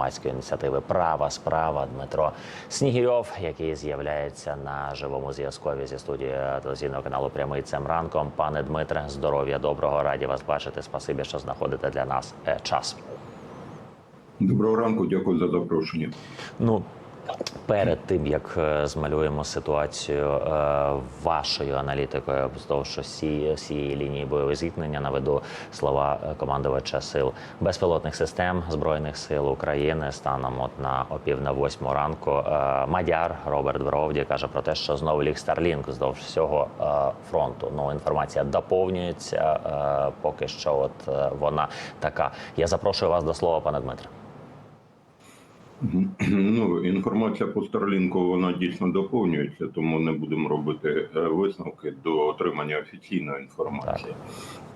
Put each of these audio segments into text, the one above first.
громадської ініціативи Права справа Дмитро Снігірьов, який з'являється на живому зв'язкові зі студії телевізійного каналу Прямий цим ранком. Пане Дмитре, здоров'я доброго, раді вас бачити. Спасибі, що знаходите для нас е, час. Доброго ранку, дякую за запрошення. Ну перед тим як е, змалюємо ситуацію е, вашою аналітикою вздовж всієї лінії бойових зіткнення, наведу слова е, командувача сил безпілотних систем збройних сил України станом от на опів на восьму ранку. Мадяр Роберт Бровді каже про те, що знову ліг Старлінг вздовж всього фронту. Ну інформація доповнюється. Поки що, от вона така. Я запрошую вас до слова, пане Дмитре. Ну, інформація по Старлінку вона дійсно доповнюється, тому не будемо робити е, висновки до отримання офіційної інформації.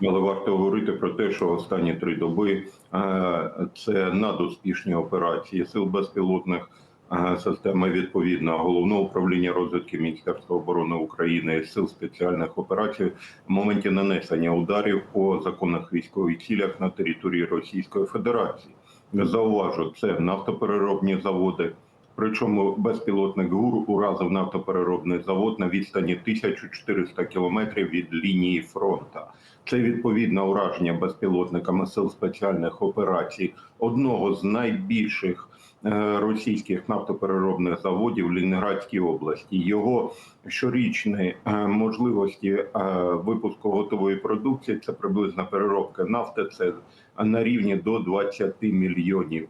Але варто говорити про те, що останні три доби е, це надуспішні операції сил безпілотних е, системи відповідно головного управління розвідки Міністерства оборони України і сил спеціальних операцій в моменті нанесення ударів по законних військових цілях на території Російської Федерації. Зауважу, це нафтопереробні заводи. Причому безпілотник ГУР уразив нафтопереробний завод на відстані 1400 кілометрів від лінії фронту. Це відповідне ураження безпілотниками сил спеціальних операцій одного з найбільших російських нафтопереробних заводів в Лінградській області. Його щорічні е, можливості е, випуску готової продукції це приблизна переробка нафти. Це на рівні до 20 мільйонів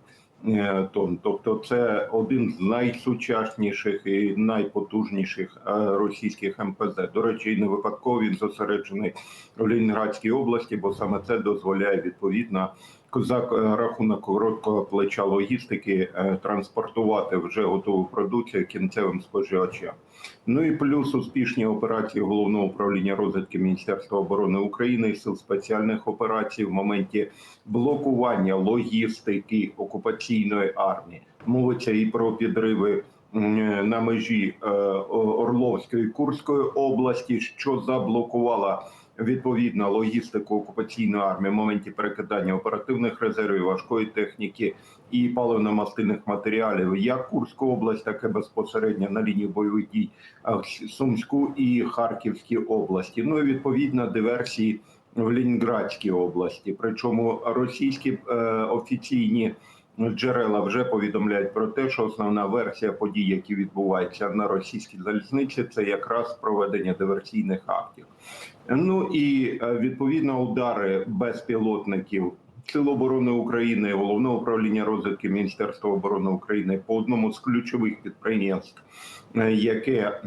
е, тонн. Тобто, це один з найсучасніших і найпотужніших е, російських МПЗ. До речі, не випадково він зосереджений в Лінградській області, бо саме це дозволяє відповідно за е, рахунок короткого плеча логістики е, транспортувати вже готову продукцію кінцевим споживачам. Ну і плюс успішні операції головного управління розвідки Міністерства оборони України і сил спеціальних операцій в моменті блокування логістики окупаційної армії. Мовиться і про підриви на межі е, Орловської Курської області, що заблокувала відповідно логістику окупаційної армії в моменті перекидання оперативних резервів, важкої техніки і паливно-мастильних матеріалів, як Курську область, так і безпосередньо на лінії бойових дій Сумську і Харківській області. Ну і відповідно диверсії в Лінінградській області. Причому російські е, офіційні джерела вже повідомляють про те, що основна версія подій, які відбуваються на російській залізниці, це якраз проведення диверсійних актів. Ну і е, відповідно удари безпілотників Сил оборони України, головного управління розвідки Міністерства оборони України по одному з ключових підприємств, е, яке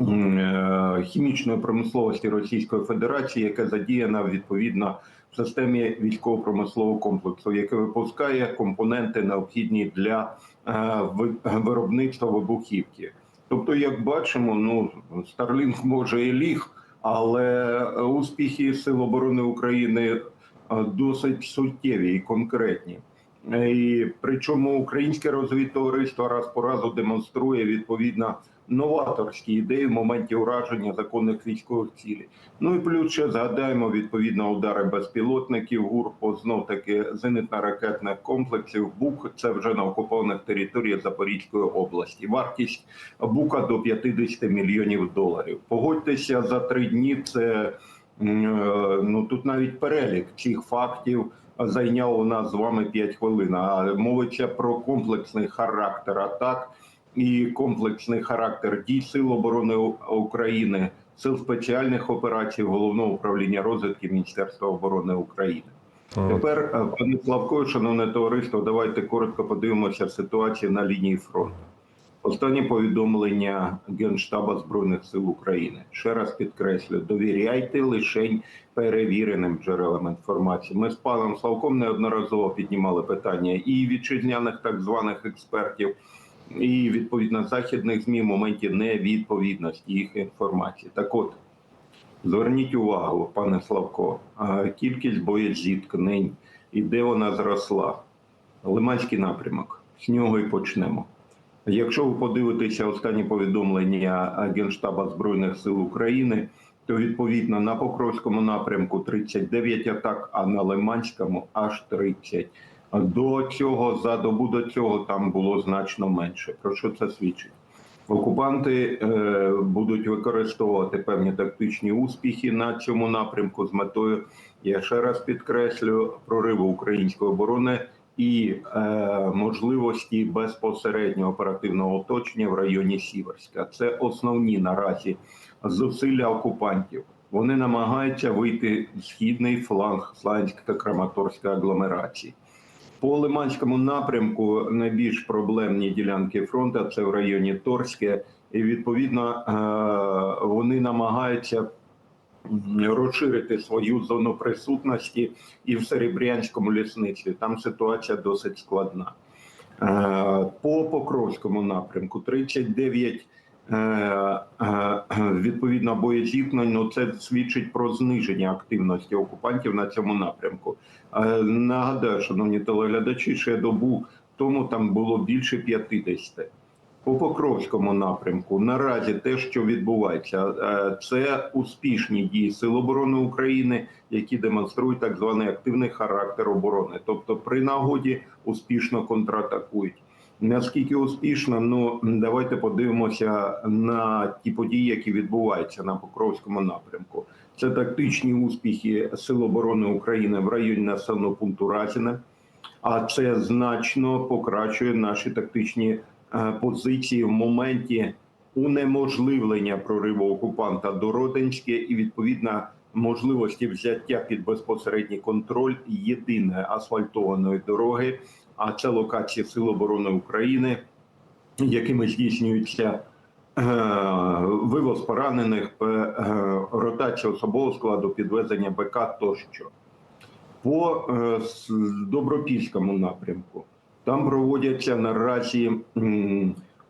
е, хімічної промисловості Російської Федерації, яке задіяна відповідно системі військово-промислового комплексу, яке випускає компоненти необхідні для е, виробництва вибухівки. Тобто, як бачимо, ну Старлінг може і ліг, але успіхи Сил оборони України е, досить суттєві і конкретні. Е, І причому українське розвідтовариство раз по разу демонструє відповідно новаторські ідеї в моменті ураження законних військових цілей. Ну і плюс ще згадаємо відповідно удари безпілотників, ГУР по знов таки зенитно-ракетних комплексів. БУК це вже на окупованих територіях Запорізької області. Вартість БУКа до 50 мільйонів доларів. Погодьтеся за три дні. Це е, ну тут навіть перелік цих фактів зайняв у нас з вами 5 хвилин. А мовиться про комплексний характер атак і комплексний характер дій Сил оборони України, сил спеціальних операцій головного управління розвідки Міністерства оборони України. Тепер, е, пане Славко, шановне товариство, давайте коротко подивимося ситуацію на лінії фронту. Останні повідомлення Генштаба Збройних сил України. Ще раз підкреслю, довіряйте лише перевіреним джерелам інформації. Ми з паном Славком неодноразово піднімали питання і вітчизняних так званих експертів, і відповідно західних змі в моменті невідповідності їх інформації. Так от зверніть увагу, пане Славко, кількість боєзіткнень і де вона зросла. Лиманський напрямок. З нього і почнемо. Якщо ви подивитеся останні повідомлення Генштаба Збройних сил України, то відповідно на Покровському напрямку 39 атак, а на Лиманському аж 30. До цього за добу до цього там було значно менше. Про що це свідчить? Окупанти е, будуть використовувати певні тактичні успіхи на цьому напрямку з метою, я ще раз підкреслю, прориву української оборони і е, можливості безпосереднього оперативного оточення в районі Сіверська. Це основні наразі зусилля окупантів. Вони намагаються вийти в східний фланг Славянська та Краматорської агломерації. По Лиманському напрямку найбільш проблемні ділянки фронту це в районі Торське, і відповідно е, вони намагаються розширити свою зону присутності і в Серебрянському лісництві. Там ситуація досить складна. Е, По Покровському напрямку 39 е, е, відповідно боєзіткнень. Ну це свідчить про зниження активності окупантів на цьому напрямку. Нагадаю, шановні телеглядачі, ще добу тому там було більше 50. По Покровському напрямку наразі те, що відбувається, е, це успішні дії Сил оборони України, які демонструють так званий активний характер оборони, тобто при нагоді успішно контратакують. Наскільки успішно, ну давайте подивимося на ті події, які відбуваються на Покровському напрямку. Це тактичні успіхи Сил оборони України в районі населеного пункту Разіне, а це значно покращує наші тактичні позиції в моменті унеможливлення прориву окупанта до Родинське і відповідно можливості взяття під безпосередній контроль єдиної асфальтованої дороги. А це локації Сил оборони України, якими здійснюється е, вивоз поранених, е, е, ротація особового складу, підвезення БК тощо. По е, добропільському напрямку там проводяться наразі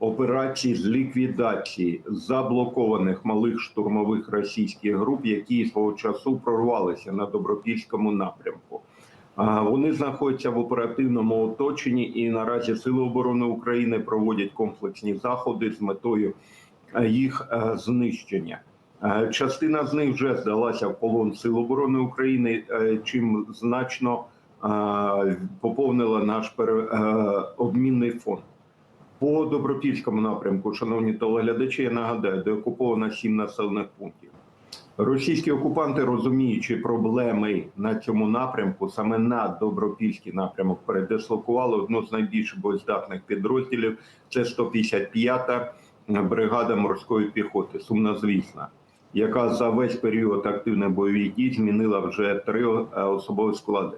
операції з ліквідації заблокованих малих штурмових російських груп, які свого часу прорвалися на добропільському напрямку. Вони знаходяться в оперативному оточенні, і наразі Сили оборони України проводять комплексні заходи з метою е, їх е, знищення. Е, Частина з них вже здалася в полон Сил оборони України, чим значно поповнила наш е, обмінний фонд. По добропільському напрямку, шановні телеглядачі, я нагадаю, де окуповано сім населених пунктів. Російські окупанти, розуміючи проблеми на цьому напрямку, саме на добропільський напрямок, передислокували одну з найбільш боєздатних підрозділів. Це 155-та бригада морської піхоти, сумнозвісна, яка за весь період активних бойових дій змінила вже три е, особові склади.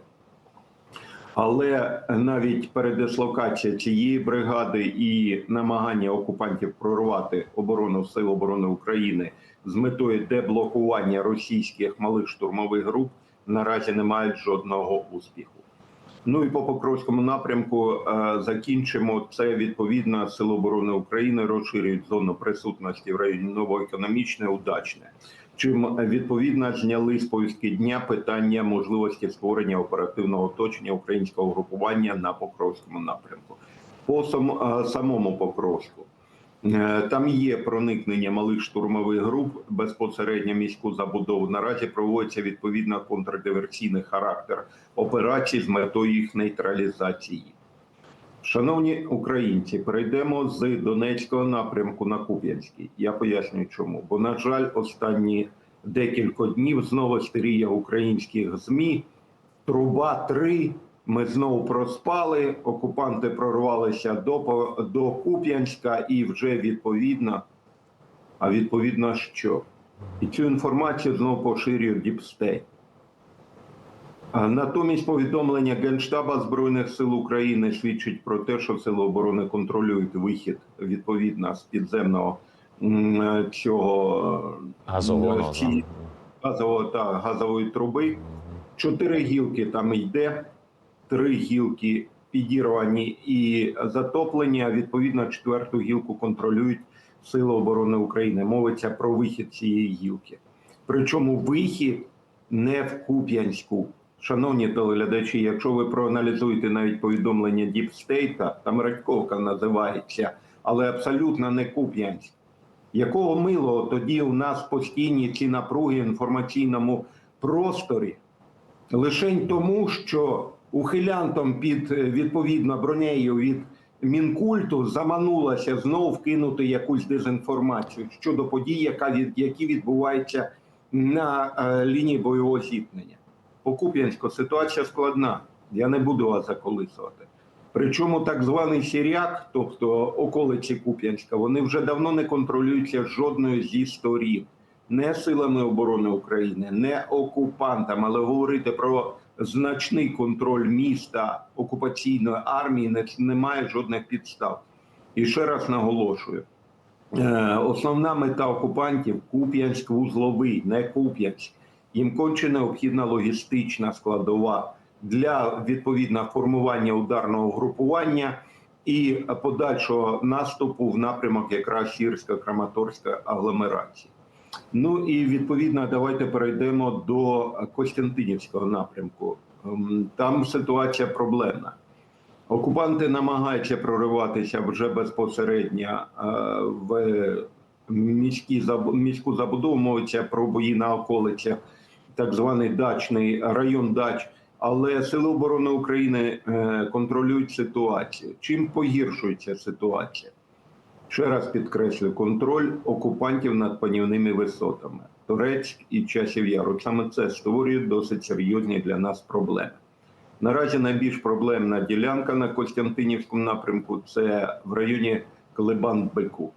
Але навіть передислокація цієї бригади і намагання окупантів прорвати оборону Сил оборони України з метою деблокування російських малих штурмових груп наразі не мають жодного успіху. Ну і по Покровському напрямку е, закінчимо це. Відповідно, Сили оборони України розширюють зону присутності в районі новоекономічне, удачне. Чим е, відповідно зняли з повістки дня питання можливості створення оперативного оточення українського групування на Покровському напрямку. По е, самому Покровську Е, там є проникнення малих штурмових груп безпосередньо міську забудову. Наразі проводиться відповідно контрдиверсійний характер операцій з метою їх нейтралізації. Шановні українці, перейдемо з Донецького напрямку на Куп'янський. Я пояснюю, чому. Бо, на жаль, останні декілька днів знову стерія українських ЗМІ. Труба 3 Ми знову проспали. Окупанти прорвалися до, до Куп'янська і вже відповідно. А відповідно, що? І цю інформацію знову поширює Діпстейт. Натомість повідомлення Генштаба Збройних сил України свідчить про те, що сили оборони контролюють вихід відповідно з підземного цього Газового. ці- газового та газової труби. Чотири гілки там йде, три гілки підірвані і затоплені. а Відповідно, четверту гілку контролюють Сили оборони України. Мовиться про вихід цієї гілки. Причому вихід не в Куп'янську. Шановні телеглядачі, якщо ви проаналізуєте навіть повідомлення Діпстейта, там Радьковка називається, але абсолютно не Куп'янськ. Якого милого тоді у нас постійні ці напруги в інформаційному просторі? Лишень тому, що ухилянтом під е, відповідно бронею від мінкульту заманулася знов вкинути якусь дезінформацію щодо подій, які відбуваються на е, лінії бойового зіткнення. По Куп'янську ситуація складна. Я не буду вас заколисувати. Причому так званий Сіряк, тобто околиці Куп'янська, вони вже давно не контролюються жодною зі сторін, не силами оборони України, не окупантами, але говорити про значний контроль міста окупаційної армії не- немає жодних підстав. І ще раз наголошую: е, основна мета окупантів Куп'янськ вузловий, не Куп'янськ. Їм конче необхідна логістична складова для відповідно формування ударного групування і подальшого наступу в напрямок якраз сірська краматорська агломерації. Ну і відповідно, давайте перейдемо до Костянтинівського напрямку. Ем, Там ситуація проблемна. Окупанти намагаються прориватися вже безпосередньо е, в міські міську забудову. Мовиться про бої на околицях, так званий дачний район дач. Але Сили оборони України е, контролюють ситуацію. Чим погіршується ситуація? Ще раз підкреслю, контроль окупантів над панівними висотами. Турецьк і Часів Яру. Саме це створює досить серйозні для нас проблеми. Наразі найбільш проблемна ділянка на Костянтинівському напрямку це в районі Клебан-Беку.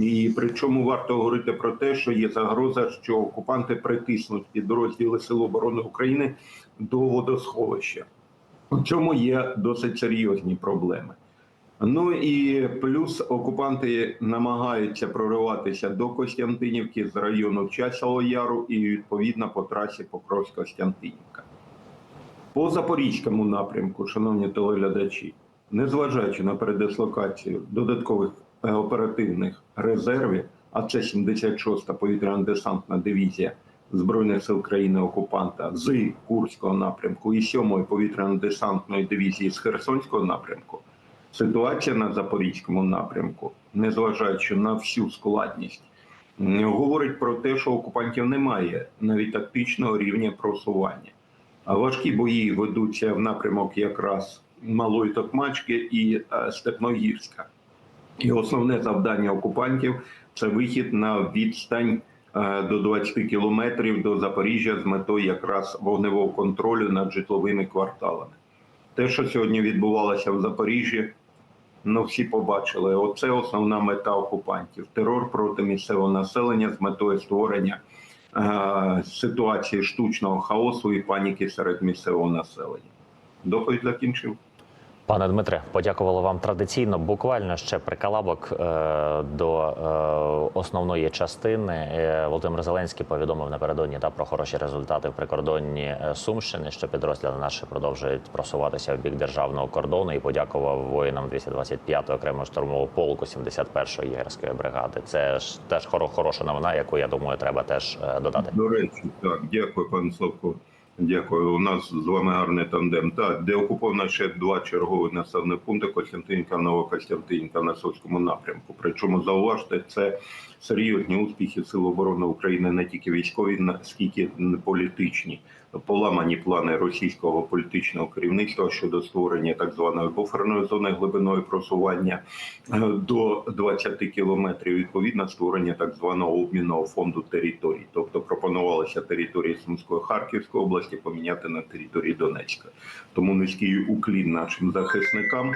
І причому варто говорити про те, що є загроза, що окупанти притиснуть підрозділи Сил оборони України до водосховища. У цьому є досить серйозні проблеми. Ну і плюс окупанти намагаються прориватися до Костянтинівки з району Часового Яру і відповідно по трасі Покровськ-Костянтинівка. По Запорізькому напрямку, шановні телеглядачі, незважаючи на передислокацію додаткових оперативних резервів, а це 76-та повітряно-десантна дивізія Збройних сил країни окупанта з Курського напрямку і 7-ї повітряно-десантної дивізії з Херсонського напрямку. Ситуація на Запорізькому напрямку, незважаючи на всю складність, говорить про те, що окупантів немає навіть тактичного рівня просування. А важкі бої ведуться в напрямок якраз Малої Токмачки і е, Степногірська. І основне завдання окупантів це вихід на відстань е, до 20 кілометрів до Запоріжжя з метою якраз вогневого контролю над житловими кварталами. Те, що сьогодні відбувалося в Запоріжжі, ну всі побачили. Оце основна мета окупантів: терор проти місцевого населення з метою створення е, ситуації штучного хаосу і паніки серед місцевого населення. Доповідь закінчив. Пане Дмитре, подякували вам традиційно. Буквально ще прикалабок е, до е, основної частини. Е, Володимир Зеленський повідомив напередодні та про хороші результати в прикордонні Сумщини, що підрозділи наші продовжують просуватися в бік державного кордону. І подякував воїнам 225-го окремого штурмового полку 71-ї єгерської бригади. Це ж теж хоро- хороша новина, яку я думаю, треба теж додати. До речі, так, дякую, пане Славко. Дякую. У нас з вами гарний тандем. Так, де окуповано ще два чергові населені пункти Костянтинівка, Новокостянтинівка на Сольському напрямку. Причому зауважте, це серйозні успіхи Сил оборони України не тільки військові, наскільки політичні. Поламані плани російського політичного керівництва щодо створення так званої буферної зони глибиною просування е, до 20 кілометрів. Відповідно, створення так званого обмінного фонду територій. Тобто пропонувалося території Сумської Харківської області поміняти на території Донецька. Тому низький уклін нашим захисникам.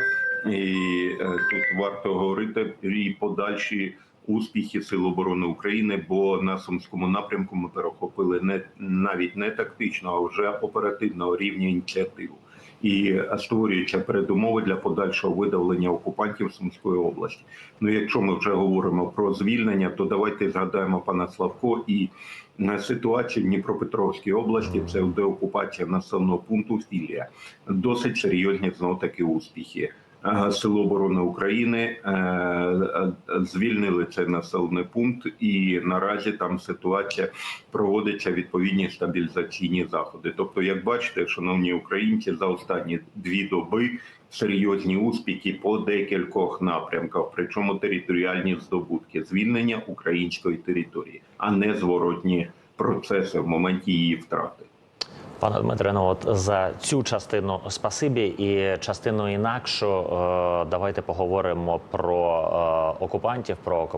І е, тут варто говорити і подальші успіхи Сил оборони України, бо на сумському напрямку ми перехопили не навіть не тактичного, а вже оперативного рівня ініціативу. І створюються передумови для подальшого видавлення окупантів Сумської області. Ну, якщо ми вже говоримо про звільнення, то давайте згадаємо пана Славко і на ситуацію в Дніпропетровській області. Це деокупація населеного пункту Філія. Досить серйозні знов таки успіхи. Е, Сили оборони України е, е, звільнили цей населений пункт, і наразі там ситуація проводиться відповідні стабілізаційні заходи. Тобто, як бачите, шановні українці, за останні дві доби серйозні успіхи по декількох напрямках, причому територіальні здобутки, звільнення української території, а не зворотні процеси в моменті її втрати. Пане Дмитре, ну от за цю частину спасибі і частину інакшу. е, Давайте поговоримо про е, окупантів, про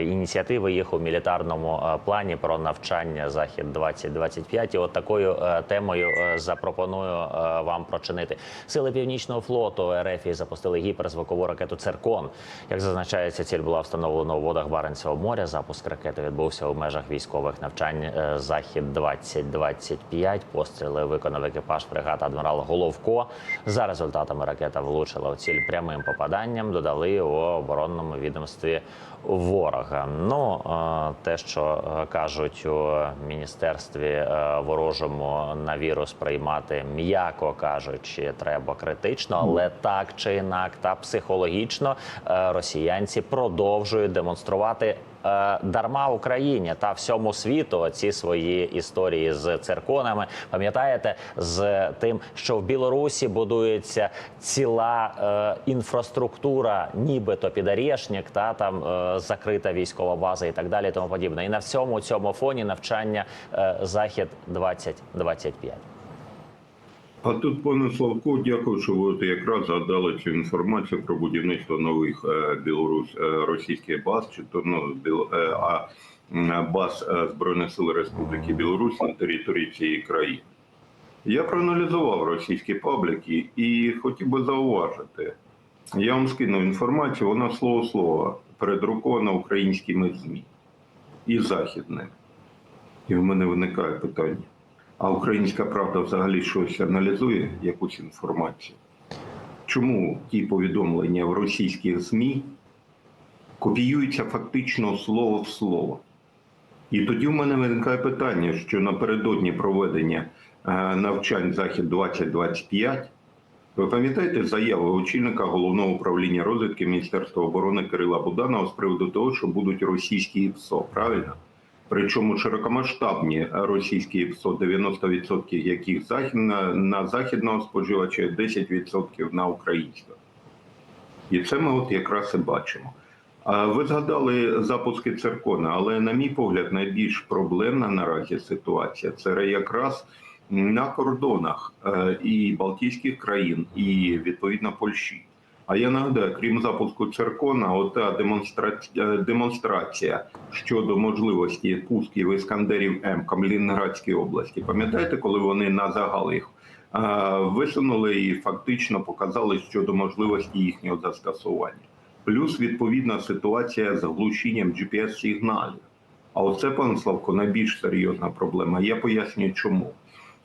ініціативи їх у мілітарному е, плані, про навчання захід 2025 І от такою темою запропоную вам прочинити. Сили північного флоту РФ запустили гіперзвукову ракету Циркон. Як зазначається, ціль була встановлена у водах Баренцевого моря. Запуск ракети відбувся у межах військових навчань захід 2025 Постріли виконав екіпаж фрегата адмірал Головко. За результатами ракета влучила в ціль прямим попаданням. Додали у оборонному відомстві ворога. Ну те, що е, кажуть у міністерстві е, ворожому на вірус приймати, м'яко кажучи, треба критично, але так чи інак, та психологічно е, росіянці продовжують демонструвати. Дарма Україні та всьому світу ці свої історії з цирконами. Пам'ятаєте, з тим, що в Білорусі будується ціла е, інфраструктура, нібито під Орешник, та там е, закрита військова база і так далі, тому подібне. І на всьому цьому фоні навчання е, захід 2025. А тут, пане Славко, дякую, що ви якраз згадали цю інформацію про будівництво нових е, білорусь е, російських баз, чи то ну біл, а баз Збройних сил Республіки Білорусь на території цієї країни. Я проаналізував російські пабліки і хотів би зауважити. Я вам скинув інформацію, вона слово слово передрукована українськими ЗМІ і західними. І в мене виникає питання. А українська правда взагалі щось аналізує, якусь інформацію? Чому ті повідомлення в російських ЗМІ копіюються фактично слово в слово? І тоді в мене виникає питання, що напередодні проведення е, навчань Захід 2025 ви пам'ятаєте заяву очільника головного управління розвідки Міністерства оборони Кирила Буданова з приводу того, що будуть російські ПСО, правильно? Причому широкомасштабні російські ПСО, 90% яких на, західного споживача, 10% на українського. І це ми от якраз і бачимо. Ви згадали запуски циркона, але, на мій погляд, найбільш проблемна наразі ситуація це якраз на кордонах е, і Балтійських країн, і відповідно Польщі. А я нагадаю, крім запуску циркона, ота демонстрація, демонстрація щодо можливості пусків іскандерів М Калінінградській області. Пам'ятаєте, коли вони на загал їх е, висунули і фактично показали щодо можливості їхнього застосування? Плюс відповідна ситуація з глушінням GPS-сигналів. А оце, пане Славко, найбільш серйозна проблема. Я пояснюю, чому.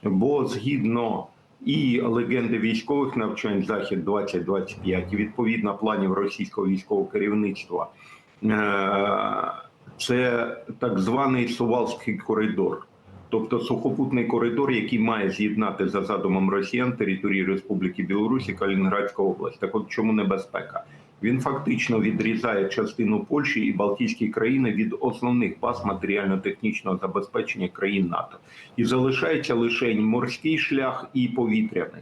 Бо згідно і легенди військових навчань Захід 2025 і відповідно планів російського військового керівництва, е, це так званий Сувалський коридор. Тобто сухопутний коридор, який має з'єднати за задумом росіян території Республіки Білорусі Калінінградська область. Так от чому небезпека? Він фактично відрізає частину Польщі і Балтійські країни від основних баз матеріально-технічного забезпечення країн НАТО, і залишається лише морський шлях і повітряний.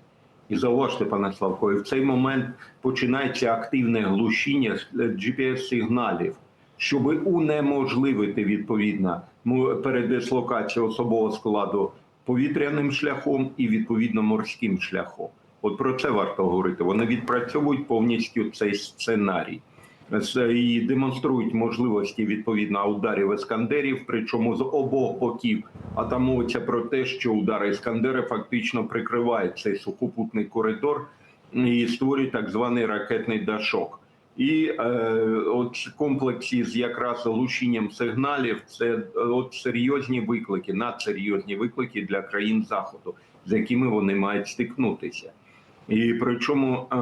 І зауважте, пане Славко, і в цей момент починається активне глушіння GPS-сигналів, щоб унеможливити відповідно передислокацію особового складу повітряним шляхом і відповідно морським шляхом. От про це варто говорити. Вони відпрацьовують повністю цей сценарій і демонструють можливості відповідно ударів іскандерів, причому з обох боків. А там мовиться про те, що удари іскандери фактично прикривають цей сухопутний коридор і створюють так званий ракетний дашок. І е, от комплексі з якраз глушінням сигналів це от серйозні виклики, надсерйозні виклики для країн заходу, з якими вони мають стикнутися. І причому е,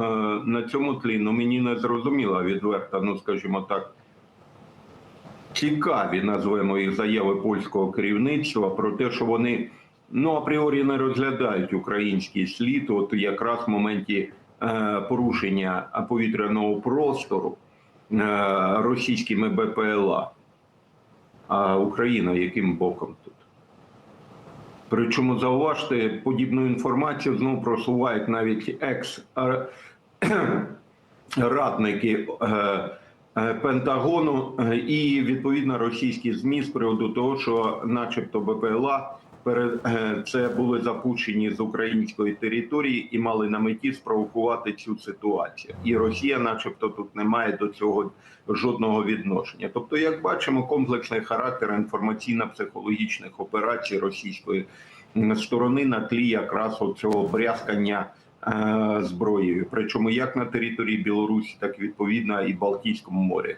на цьому тлі ну мені не зрозуміла відверто, ну скажімо так, цікаві назвемо їх заяви польського керівництва про те, що вони ну апріорі не розглядають український слід, от якраз в моменті е, порушення повітряного простору е, російськими БПЛА. А Україна яким боком тут? Причому зауважте, подібну інформацію знову просувають навіть екс-радники Пентагону е, і відповідно російські змі з приводу того, що, начебто, БПЛА е, це були запущені з української території і мали на меті спровокувати цю ситуацію. І Росія, начебто, тут не має до цього жодного відношення. Тобто, як бачимо, комплексний характер інформаційно-психологічних операцій російської сторони на тлі якраз цього брязкання е, зброєю, причому як на території Білорусі, так і відповідно і Балтійському морі.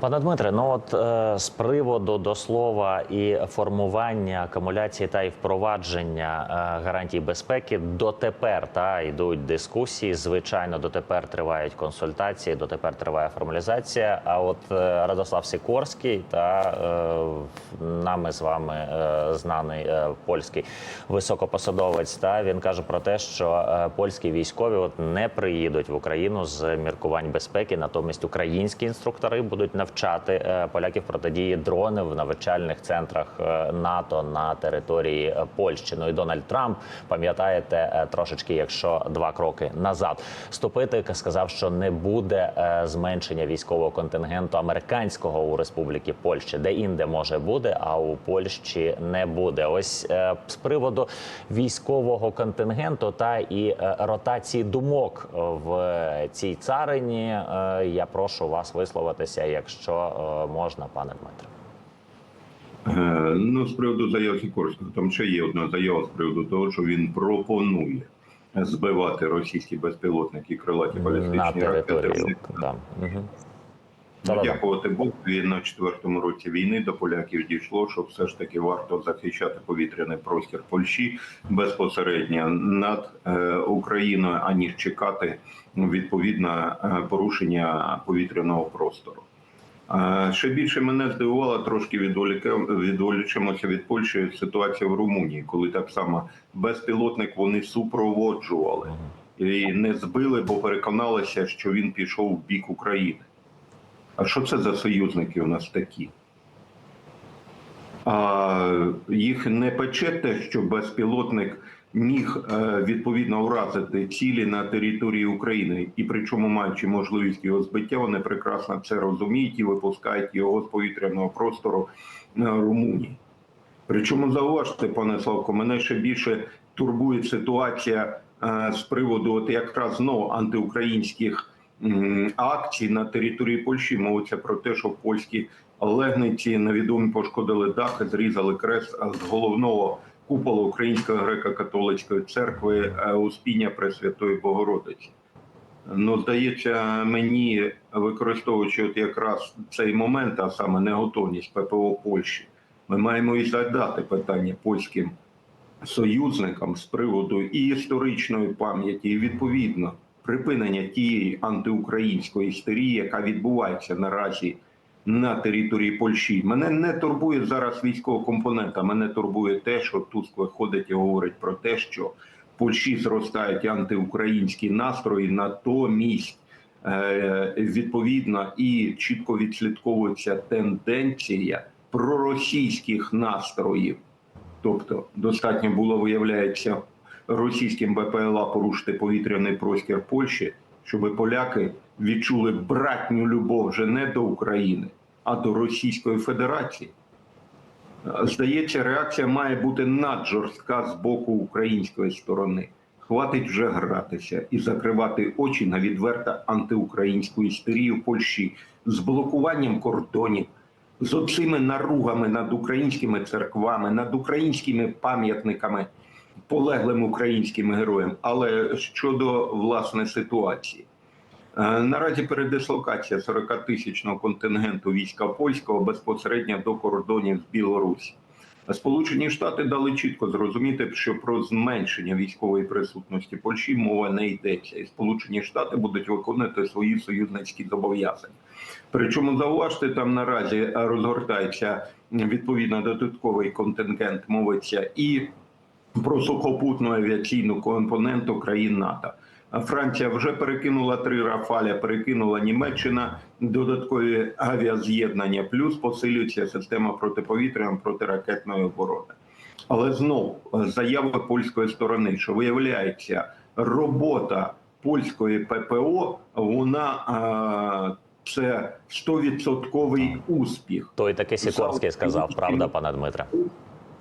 Пане Дмитре, ну от е, з приводу до слова і формування акумуляції та і впровадження е, гарантій безпеки дотепер та йдуть дискусії. Звичайно, дотепер тривають консультації, дотепер триває формалізація. А от е, Радослав Сікорський та е, нами з вами е, знаний е, польський високопосадовець, та він каже про те, що е, польські військові от не приїдуть в Україну з міркувань безпеки, натомість українські інструктори будуть навчати е, поляків протидії дрони в навчальних центрах е, НАТО на території е, Польщі. Ну і Дональд Трамп, пам'ятаєте, трошечки, якщо два кроки назад ступити, сказав, що не буде зменшення військового контингенту американського у Республіки Польщі, де інде може буде, а у Польщі не буде. Ось з приводу військового контингенту та і ротації думок в цій царині. Я прошу вас висловитися, якщо е, можна, пане Дмитре. Е, Ну, з приводу заяв Сікорського, там ще є одна заява з приводу того, що він пропонує збивати російські безпілотники крилаті балістичні ракети. Да. Угу. Ну, Дякувати Богу, і на четвертому році війни до поляків дійшло, що все ж таки варто захищати повітряний простір Польщі безпосередньо над е, Україною, аніж чекати ну, відповідно е, порушення повітряного простору. Ще більше мене здивувало трошки відволічимося від Польщі ситуація в Румунії, коли так само безпілотник вони супроводжували і не збили, бо переконалися, що він пішов в бік України. А що це за союзники у нас такі? А їх не пече те, що безпілотник міг е, відповідно вразити цілі на території України, і причому маючи можливість його збиття, вони прекрасно це розуміють і випускають його з повітряного простору Румунії. Причому зауважте, пане Славко, мене ще більше турбує ситуація е, з приводу от якраз знову антиукраїнських акцій на території Польщі. Мовиться про те, що польські легниці невідомі пошкодили дах, і зрізали крест з головного купола Української греко-католицької церкви е, Успіння Пресвятої Богородиці. Ну, здається, мені використовуючи от якраз цей момент, а саме неготовність ППО Польщі, ми маємо і задати питання польським союзникам з приводу і історичної пам'яті, і відповідно припинення тієї антиукраїнської істерії, яка відбувається наразі на території Польщі. Мене не турбує зараз військового компонента. Мене турбує те, що Туск виходить і говорить про те, що в Польщі зростають антиукраїнські настрої, натомість е, відповідно і чітко відслідковується тенденція проросійських настроїв. Тобто, достатньо було виявляється російським БПЛА порушити повітряний простір Польщі, щоб поляки відчули братню любов вже не до України, а до Російської Федерації. Здається, реакція має бути наджорстка з боку української сторони. Хватить вже гратися і закривати очі на відверто антиукраїнську істерію Польщі з блокуванням кордонів, з оцими наругами над українськими церквами, над українськими пам'ятниками, полеглим українським героям. Але щодо власне ситуації. Е, Наразі передислокація 40-тисячного контингенту війська польського безпосередньо до кордонів з Білорусі. Сполучені Штати дали чітко зрозуміти, що про зменшення військової присутності Польщі мова не йдеться, і Сполучені Штати будуть виконувати свої союзницькі зобов'язання. Причому зауважте, там наразі розгортається відповідно додатковий контингент, мовиться і про сухопутну авіаційну компоненту країн НАТО. Франція вже перекинула три Рафаля, перекинула Німеччина додаткові авіаз'єднання, плюс посилюється система протиповітряної протиракетної оборони. Але знов заяви польської сторони, що виявляється, робота польської ППО, вона а, це 100% успіх. Той таки Сікорський сказав, правда, пане Дмитре?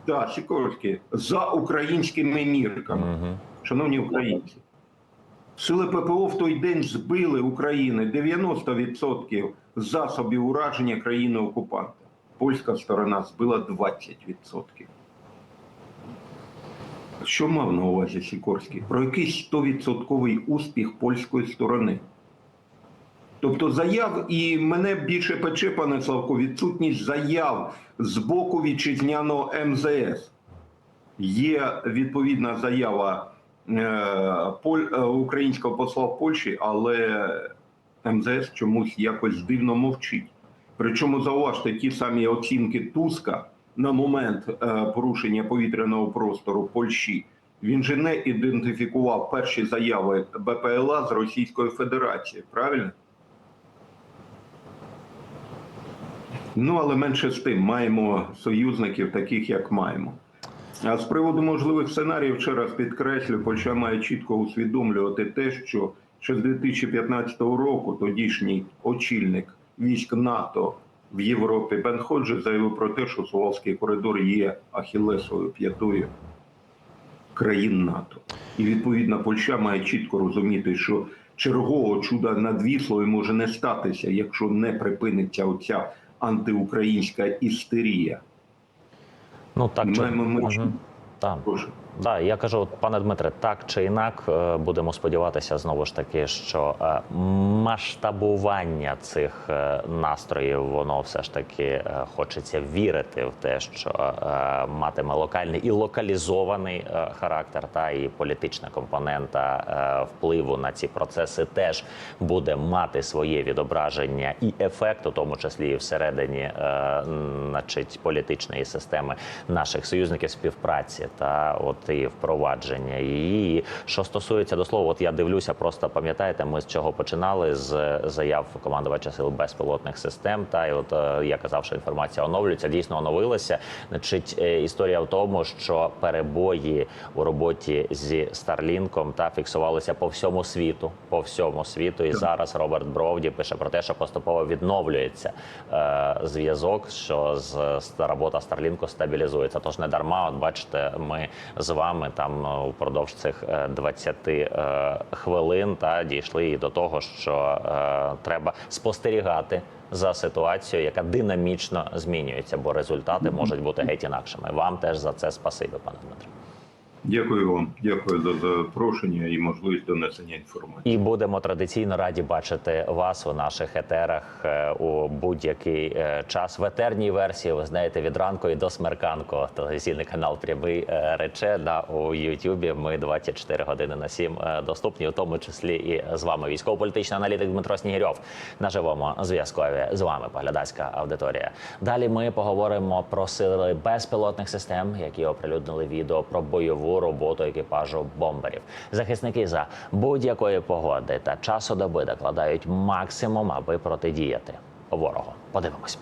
Да, Сікорський, за українськими мірками. Угу. Шановні українці, сили ППО в той день збили України 90% засобів ураження країни окупанта. Польська сторона збила 20%. Що мав на увазі Сікорський? Про якийсь 100% успіх польської сторони. Тобто заяв, і мене більше пече, пане Славко, відсутність заяв з боку вітчизняного МЗС. Є відповідна заява українського посла в Польщі, але МЗС чомусь якось дивно мовчить. Причому зауважте ті самі оцінки Туска на момент е, порушення повітряного простору Польщі. Він же не ідентифікував перші заяви БПЛА з Російської Федерації, правильно? Ну, але менше з тим, маємо союзників, таких як маємо. А з приводу можливих сценаріїв, ще раз підкреслю, Польща має чітко усвідомлювати те, що ще з 2015 року тодішній очільник військ НАТО в Європі Бен Ходжес заявив про те, що Сувалський коридор є ахілесовою п'ятою країн НАТО. І відповідно Польща має чітко розуміти, що чергового чуда над Віслою може не статися, якщо не припиниться оця антиукраїнська істерія. Ну так чи ми, ми Угу. Там. Прошу. Да, я кажу, пане Дмитре, так чи інак, е, будемо сподіватися знову ж таки, що е, масштабування цих е, настроїв, воно все ж таки хочеться вірити в те, що матиме локальний і локалізований характер, та і політична компонента впливу на ці процеси теж буде мати своє відображення і ефект, у тому числі і всередині, значить, політичної системи наших союзників співпраці. Та от і впровадження її. Що стосується до слова, от я дивлюся, просто пам'ятаєте, ми з чого починали з заяв командувача сил безпілотних систем. Та і от е, я казав, що інформація оновлюється, дійсно оновилася. Значить, е, історія в тому, що перебої у роботі зі Старлінком та фіксувалися по всьому світу, по всьому світу. І зараз Роберт Бровді пише про те, що поступово відновлюється е, зв'язок, що з з- робота Старлінку стабілізується. Тож не дарма, от бачите, ми з вами там е, впродовж цих е, 20 е, хвилин та дійшли і до того, що е, треба спостерігати. За ситуацією, яка динамічно змінюється, бо результати можуть бути геть інакшими. Вам теж за це спасибі, пане Дмитре. Дякую вам, дякую за запрошення і можливість донесення інформації. І будемо традиційно раді бачити вас у наших етерах е, у будь-який е, час. В етерній версії ви знаєте від ранку і до смерканку. Телевізійний канал Прямий е, рече на у Ютубі. Ми 24 години на 7 е, доступні, у тому числі і з вами. Військово-політичний аналітик Дмитро Снігирьов на живому зв'язкові з вами. Поглядацька аудиторія. Далі ми поговоримо про сили безпілотних систем, які оприлюднили відео про бойову роботу екіпажу бомберів. Захисники за будь-якої погоди та часу доби докладають максимум, аби протидіяти ворогу. Подивимось.